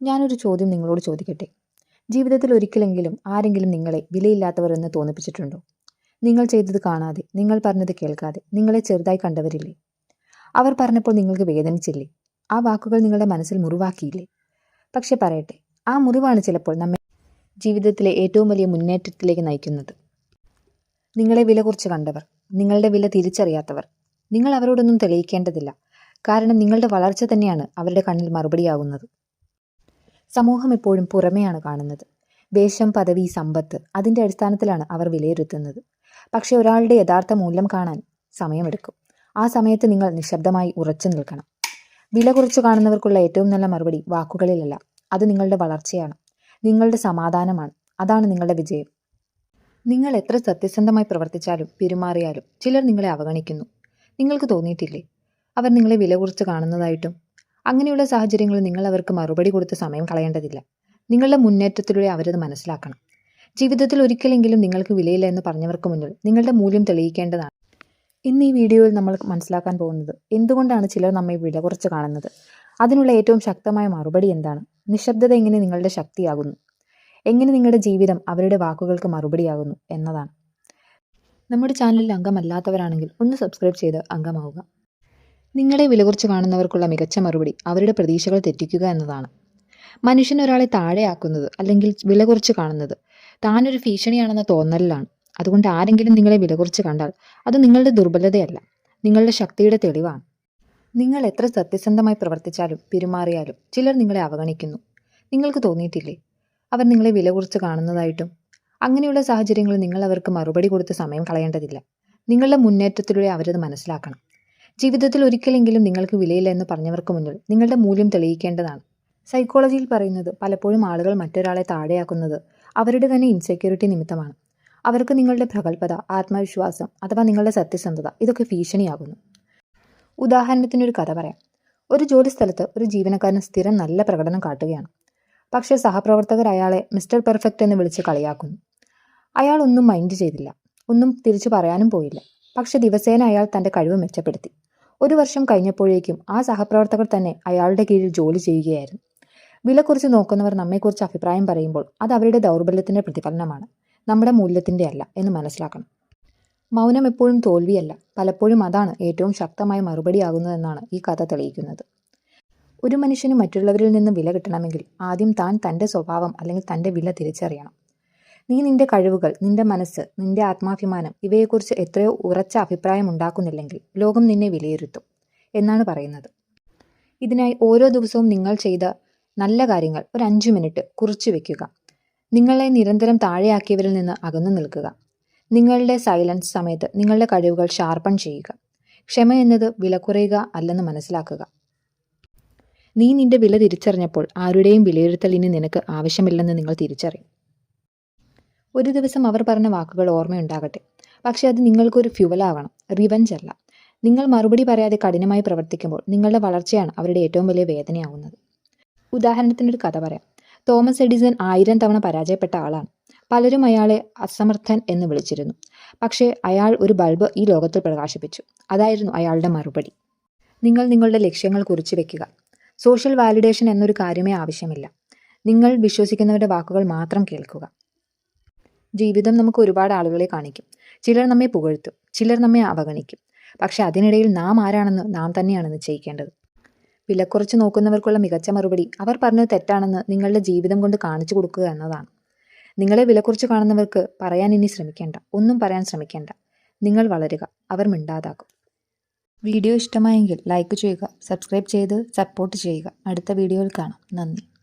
ഞാനൊരു ചോദ്യം നിങ്ങളോട് ചോദിക്കട്ടെ? ജീവിതത്തിൽ ഒരിക്കലെങ്കിലും ആരെങ്കിലും നിങ്ങളെ വിലയില്ലാത്തവർ എന്ന് തോന്നിപ്പിച്ചിട്ടുണ്ടോ? നിങ്ങൾ ചെയ്തത് കാണാതെ നിങ്ങൾ പറഞ്ഞത് കേൾക്കാതെ നിങ്ങളെ ചെറുതായി കണ്ടവരില്ലേ? അവർ പറഞ്ഞപ്പോൾ നിങ്ങൾക്ക് വേദനിച്ചില്ലേ? ആ വാക്കുകൾ നിങ്ങളുടെ മനസ്സിൽ മുറിവാക്കിയില്ലേ? പക്ഷെ പറയട്ടെ ആ മുറിവാണ് ചിലപ്പോൾ നമ്മെ ജീവിതത്തിലെ ഏറ്റവും വലിയ മുന്നേറ്റത്തിലേക്ക് നയിക്കുന്നത്. നിങ്ങളെ വില കുറിച്ച് കണ്ടവർ നിങ്ങളുടെ വില തിരിച്ചറിയാത്തവർ നിങ്ങൾ അവരോടൊന്നും തെളിയിക്കേണ്ടതില്ല. കാരണം നിങ്ങളുടെ വളർച്ച തന്നെയാണ് അവരുടെ കണ്ണിൽ മറുപടിയാകുന്നത് സമൂഹം എപ്പോഴും പുറമെയാണ് കാണുന്നത്. വേഷം പദവി സമ്പത്ത് അതിന്റെ അടിസ്ഥാനത്തിലാണ് അവർ വിലയിരുത്തുന്നത്. പക്ഷെ ഒരാളുടെ യഥാർത്ഥ മൂല്യം കാണാൻ സമയമെടുക്കും. ആ സമയത്ത് നിങ്ങൾ നിശബ്ദമായി ഉറച്ചു നിൽക്കണം. വില കുറച്ച് കാണുന്നവർക്കുള്ള ഏറ്റവും നല്ല മറുപടി വാക്കുകളിലല്ല. അത് നിങ്ങളുടെ വളർച്ചയാണ്. നിങ്ങളുടെ സമാധാനമാണ്. അതാണ് നിങ്ങളുടെ വിജയം. നിങ്ങൾ എത്ര സത്യസന്ധമായി പ്രവർത്തിച്ചാലും പെരുമാറിയാലും ചിലർ നിങ്ങളെ അവഗണിക്കുന്നു. നിങ്ങൾക്ക് തോന്നിയിട്ടില്ലേ? അവർ നിങ്ങളെ വില കുറച്ച് കാണുന്നതായിട്ടും അങ്ങനെയുള്ള സാഹചര്യങ്ങളിൽ നിങ്ങൾ അവർക്ക് മറുപടി കൊടുത്ത് സമയം കളയേണ്ടതില്ല. നിങ്ങളുടെ മുന്നേറ്റത്തിലൂടെ അവരത് മനസ്സിലാക്കണം. ജീവിതത്തിൽ ഒരിക്കലെങ്കിലും നിങ്ങൾക്ക് വിലയില്ല എന്ന് പറഞ്ഞവർക്ക് മുന്നിൽ നിങ്ങളുടെ മൂല്യം തെളിയിക്കേണ്ടതാണ്. ഇന്ന് ഈ വീഡിയോയിൽ നമ്മൾ മനസ്സിലാക്കാൻ പോകുന്നത് എന്തുകൊണ്ടാണ് ചിലർ നമ്മെ വില കുറച്ച് കാണുന്നത്? അതിനുള്ള ഏറ്റവും ശക്തമായ മറുപടി എന്താണ്? നിശബ്ദത എങ്ങനെ നിങ്ങളുടെ ശക്തിയാകുന്നു? എങ്ങനെ നിങ്ങളുടെ ജീവിതം അവരുടെ വാക്കുകൾക്ക് മറുപടിയാകുന്നു എന്നതാണ്. നമ്മുടെ ചാനലിൽ അംഗമല്ലാത്തവരാണെങ്കിൽ ഒന്ന് സബ്സ്ക്രൈബ് ചെയ്ത് അംഗമാവുക. നിങ്ങളെ വിലകുറച്ച് കാണുന്നവർക്കുള്ള മികച്ച മറുപടി അവരുടെ പ്രതീക്ഷകൾ തെറ്റിക്കുക എന്നതാണ്. മനുഷ്യൻ ഒരാളെ താഴെയാക്കുന്നത് അല്ലെങ്കിൽ വില കുറച്ച് കാണുന്നത് താനൊരു ഭീഷണിയാണെന്ന തോന്നലിലാണ്. അതുകൊണ്ട് ആരെങ്കിലും നിങ്ങളെ വില കുറച്ച് കണ്ടാൽ അത് നിങ്ങളുടെ ദുർബലതയല്ല നിങ്ങളുടെ ശക്തിയുടെ തെളിവാണ്. നിങ്ങൾ എത്ര സത്യസന്ധമായി പ്രവർത്തിച്ചാലും പെരുമാറിയാലും ചിലർ നിങ്ങളെ അവഗണിക്കുന്നു. നിങ്ങൾക്ക് തോന്നിയിട്ടില്ലേ? അവർ നിങ്ങളെ വില കുറച്ച് കാണുന്നതായിട്ടും അങ്ങനെയുള്ള സാഹചര്യങ്ങളിൽ നിങ്ങൾ അവർക്ക് മറുപടി കൊടുത്ത് സമയം കളയേണ്ടതില്ല. നിങ്ങളുടെ മുന്നേറ്റത്തിലൂടെ അവരത് മനസ്സിലാക്കണം. ജീവിതത്തിൽ ഒരിക്കലെങ്കിലും നിങ്ങൾക്ക് വിലയില്ല എന്ന് പറഞ്ഞവർക്ക് മുന്നിൽ നിങ്ങളുടെ മൂല്യം തെളിയിക്കേണ്ടതാണ്. സൈക്കോളജിയിൽ പറയുന്നത് പലപ്പോഴും ആളുകൾ മറ്റൊരാളെ താഴെയാക്കുന്നത് അവരുടെ തന്നെ ഇൻസെക്യൂരിറ്റി നിമിത്തമാണ്. അവർക്ക് നിങ്ങളുടെ പ്രഗത്ഭത ആത്മവിശ്വാസം അഥവാ നിങ്ങളുടെ സത്യസന്ധത ഇതൊക്കെ ഭീഷണിയാകുന്നു. ഉദാഹരണത്തിനൊരു കഥ പറയാം. ഒരു ജോലി സ്ഥലത്ത് ഒരു ജീവനക്കാരൻ സ്ഥിരം നല്ല പ്രകടനം കാട്ടുകയാണ്. പക്ഷേ സഹപ്രവർത്തകർ അയാളെ മിസ്റ്റർ പെർഫെക്റ്റ് എന്ന് വിളിച്ച് കളിയാക്കുന്നു. അയാൾ ഒന്നും മൈൻഡ് ചെയ്തില്ല. ഒന്നും തിരിച്ചു പറയാനും പോയില്ല. പക്ഷെ ദിവസേന അയാൾ തന്റെ കഴിവ് മെച്ചപ്പെടുത്തി. ഒരു വർഷം കഴിഞ്ഞപ്പോഴേക്കും ആ സഹപ്രവർത്തകർ തന്നെ അയാളുടെ കീഴിൽ ജോലി ചെയ്യുകയായിരുന്നു. വിലക്കുറിച്ച് നോക്കുന്നവർ നമ്മെക്കുറിച്ച് അഭിപ്രായം പറയുമ്പോൾ അത് അവരുടെ ദൗർബല്യത്തിന്റെ പ്രതിഫലനമാണ്. നമ്മുടെ മൂല്യത്തിന്റെ അല്ല എന്ന് മനസ്സിലാക്കണം. മൗനം എപ്പോഴും തോൽവിയല്ല. പലപ്പോഴും അതാണ് ഏറ്റവും ശക്തമായ മറുപടിയാകുന്നതെന്നാണ് ഈ കഥ തെളിയിക്കുന്നത്. ഒരു മനുഷ്യന് മറ്റുള്ളവരിൽ നിന്ന് വില കിട്ടണമെങ്കിൽ ആദ്യം താൻ തന്റെ സ്വഭാവം അല്ലെങ്കിൽ തന്റെ വില തിരിച്ചറിയണം. നീ നിന്റെ കഴിവുകൾ നിന്റെ മനസ്സ് നിന്റെ ആത്മാഭിമാനം ഇവയെക്കുറിച്ച് എത്രയോ ഉറച്ച അഭിപ്രായം ഉണ്ടാക്കുന്നില്ലെങ്കിൽ ലോകം നിന്നെ വിലയിരുത്തും എന്നാണ് പറയുന്നത്. ഇതിനായി ഓരോ ദിവസവും നിങ്ങൾ ചെയ്ത നല്ല കാര്യങ്ങൾ ഒരു അഞ്ചു മിനിറ്റ് കുറിച്ചു വെക്കുക. നിങ്ങളെ നിരന്തരം താഴെയാക്കിയവരിൽ നിന്ന് അകന്നു നിൽക്കുക. നിങ്ങളുടെ സൈലൻസ് സമയത്ത് നിങ്ങളുടെ കഴിവുകൾ ഷാർപ്പൺ ചെയ്യുക. ക്ഷമ എന്നത് വില കുറയുക അല്ലെന്ന് മനസ്സിലാക്കുക. നീ നിന്റെ വില തിരിച്ചറിഞ്ഞപ്പോൾ ആരുടെയും വിലയിരുത്തൽ ഇനി നിനക്ക് ആവശ്യമില്ലെന്ന് നിങ്ങൾ തിരിച്ചറിയും. ഒരു ദിവസം അവർ പറഞ്ഞ വാക്കുകൾ ഓർമ്മയുണ്ടാകട്ടെ. പക്ഷേ അത് നിങ്ങൾക്കൊരു ഫ്യുവലാകണം റിവഞ്ച് അല്ല. നിങ്ങൾ മറുപടി പറയാതെ കഠിനമായി പ്രവർത്തിക്കുമ്പോൾ നിങ്ങളുടെ വളർച്ചയാണ് അവരുടെ ഏറ്റവും വലിയ വേദനയാവുന്നത്. ഉദാഹരണത്തിന് ഒരു കഥ പറയാം. തോമസ് എഡിസൺ ആയിരം തവണ പരാജയപ്പെട്ട ആളാണ്. പലരും അയാളെ അസമർത്ഥൻ എന്ന് വിളിച്ചിരുന്നു. പക്ഷേ അയാൾ ഒരു ബൾബ് ഈ ലോകത്തിൽ പ്രകാശിപ്പിച്ചു. അതായിരുന്നു അയാളുടെ മറുപടി. നിങ്ങൾ നിങ്ങളുടെ ലക്ഷ്യങ്ങൾ കുറിച്ച് വെക്കുക. സോഷ്യൽ വാലിഡേഷൻ എന്നൊരു കാര്യമേ ആവശ്യമില്ല. നിങ്ങൾ വിശ്വസിക്കുന്നവരുടെ വാക്കുകൾ മാത്രം കേൾക്കുക. ജീവിതം നമുക്ക് ഒരുപാട് ആളുകളെ കാണിക്കും. ചിലർ നമ്മെ പുകഴ്ത്തും. ചിലർ നമ്മെ അവഗണിക്കും. പക്ഷെ അതിനിടയിൽ നാം ആരാണെന്ന് നാം തന്നെയാണ് നിശ്ചയിക്കേണ്ടത്. വിലക്കുറച്ച് നോക്കുന്നവർക്കുള്ള മികച്ച മറുപടി അവർ പറഞ്ഞത് തെറ്റാണെന്ന് നിങ്ങളുടെ ജീവിതം കൊണ്ട് കാണിച്ചു കൊടുക്കുക എന്നതാണ്. നിങ്ങളെ വിലക്കുറച്ച് കാണുന്നവർക്ക് പറയാൻ ഇനി ശ്രമിക്കേണ്ട. ഒന്നും പറയാൻ ശ്രമിക്കേണ്ട. നിങ്ങൾ വളരുക. അവർ മിണ്ടാതാക്കും വീഡിയോ ഇഷ്ടമായെങ്കിൽ ലൈക്ക് ചെയ്യുക സബ്സ്ക്രൈബ് ചെയ്ത് സപ്പോർട്ട് ചെയ്യുക. അടുത്ത വീഡിയോയിൽ കാണാം. നന്ദി.